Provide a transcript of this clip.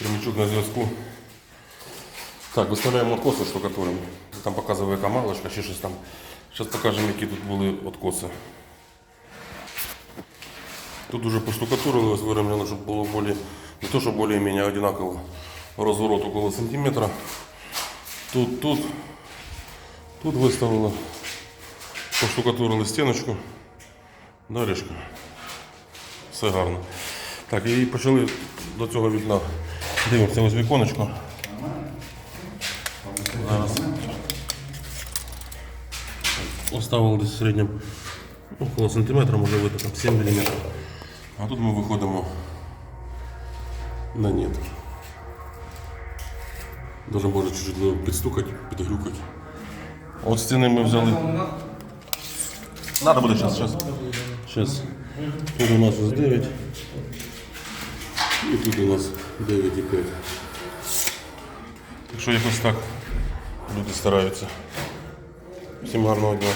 Кремлячук на зв'язку. Так, виставляємо откоси штукатуримо. Там показує яка малочка, ще щось там. Зараз покажемо, які тут були откоси. Тут уже поштукатурили, ось вирівняли, щоб було более, не то, що більш-менш одинаково розворот около сантиметра. Тут, тут, тут виставили, поштукатурили стіночку. Доріжка. Все гарно. Так, і почали до цього вікна. Дивимося ось віконечко. Зараз. Оставили десь в середньому около сантиметра, може бути там 7 мм. А тут ми виходимо на нет. Даже може чуть-чуть підстукати, підгрюкати. От стіни ми взяли. Надо буде зараз, зараз. Зараз. Тут у нас ось 9. І тут у нас 9,5. Так що якось так люди стараються. Всім гарного дня.